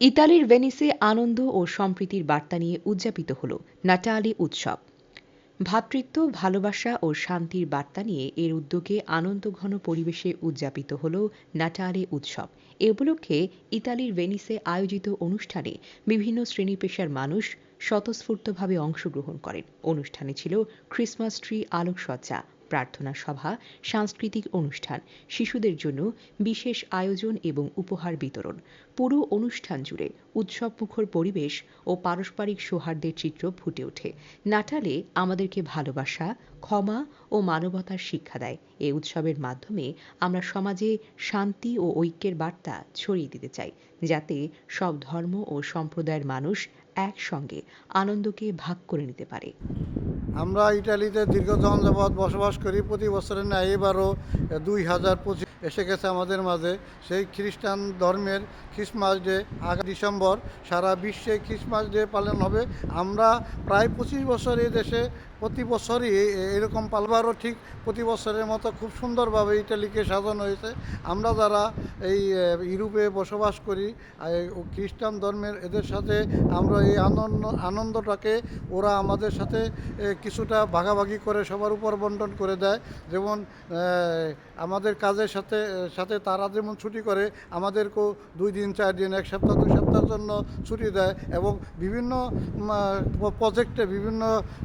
ইতালির ভেনিসে আনন্দ ও সম্প্রীতির বার্তা নিয়ে উদযাপিত হল নাটালি উৎসব। ভ্রাতৃত্ব ভালোবাসা ও শান্তির বার্তা নিয়ে এর উদ্যোগে আনন্দঘন পরিবেশে উদযাপিত হল নাটালি উৎসব। এ উপলক্ষে ইতালির ভেনিসে আয়োজিত অনুষ্ঠানে বিভিন্ন শ্রেণি পেশার মানুষ স্বতঃস্ফূর্তভাবে অংশগ্রহণ করেন। অনুষ্ঠানে ছিল ক্রিসমাস ট্রি আলোকসজ্জা প্রার্থনা সভা, সাংস্কৃতিক অনুষ্ঠান, শিশুদের জন্য বিশেষ আয়োজন এবং উপহার বিতরণ। পুরো অনুষ্ঠান জুড়ে উৎসবমুখর পরিবেশ ও পারস্পরিক সৌহার্দ্যের চিত্র ফুটে ওঠে। নাটালে আমাদেরকে ভালোবাসা, ক্ষমা ও মানবতার শিক্ষা দেয়। এই উৎসবের মাধ্যমে আমরা সমাজে শান্তি ও ঐক্যের বার্তা ছড়িয়ে দিতে চাই, যাতে সব ধর্ম ও সম্প্রদায়ের মানুষ একসঙ্গে আনন্দকে ভাগ করে নিতে পারে। আমরা ইটালিতে দীর্ঘ যাবৎ বসবাস করি। প্রতি বছরের ন্যায় এবারও দুই হাজার পঁচিশ এসে গেছে আমাদের মাঝে। সেই খ্রিস্টান ধর্মের খ্রিসমাস ডে, আগামী ডিসেম্বর, সারা বিশ্বে খ্রিসমাস ডে পালন হবে। আমরা প্রায় পঁচিশ বছর এই দেশে, প্রতি বছরই এরকম পালবারও ঠিক প্রতি বছরের মতো খুব সুন্দরভাবে ইটালিকে সাজানো হয়েছে। আমরা যারা এই ইউরোপে বসবাস করি খ্রিস্টান ধর্মের এদের সাথে আমরা এই আনন্দ, আনন্দটাকে ওরা আমাদের সাথে কিছুটা ভাগাভাগি করে সবার উপর বন্টন করে দেয়। যেমন আমাদের কাজের সাথে সাথে সাথে তারা যেমন ছুটি করে, আমাদেরকেও দুই দিন, চার দিন, এক সপ্তাহ, দুই সপ্তাহের জন্য ছুটি দেয় এবং বিভিন্ন প্রজেক্টে বিভিন্ন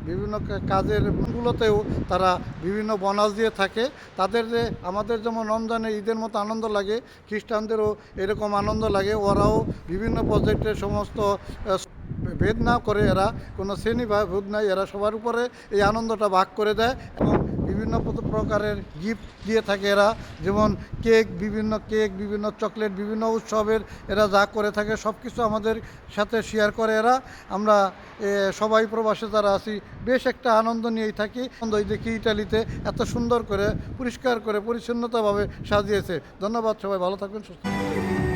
বিভিন্ন কাজের গুলোতেও তারা বিভিন্ন বোনাস দিয়ে থাকে। তাদের যে, আমাদের যেমন রমজানে ঈদের মতো আনন্দ লাগে, খ্রিস্টানদেরও এরকম আনন্দ লাগে। ওরাও বিভিন্ন প্রজেক্টের সমস্ত ভেদ না করে এরা, কোনো শ্রেণি বা ভেদ নাই, এরা সবার উপরে এই আনন্দটা ভাগ করে দেয় এবং বিভিন্ন প্র- প্রকারের গিফট দিয়ে থাকে এরা। যেমন কেক বিভিন্ন কেক বিভিন্ন চকলেট বিভিন্ন উৎসবের এরা যা করে থাকে সব কিছু আমাদের সাথে শেয়ার করে এরা। আমরা সবাই প্রবাসে যারা আছি, বেশ একটা আনন্দ নিয়েই থাকি। এই দেখি ইটালিতে এত সুন্দর করে, পরিষ্কার করে, পরিচ্ছন্নতাভাবে সাজিয়েছে। ধন্যবাদ সবাই, ভালো থাকবেন, সুস্থ থাকবেন।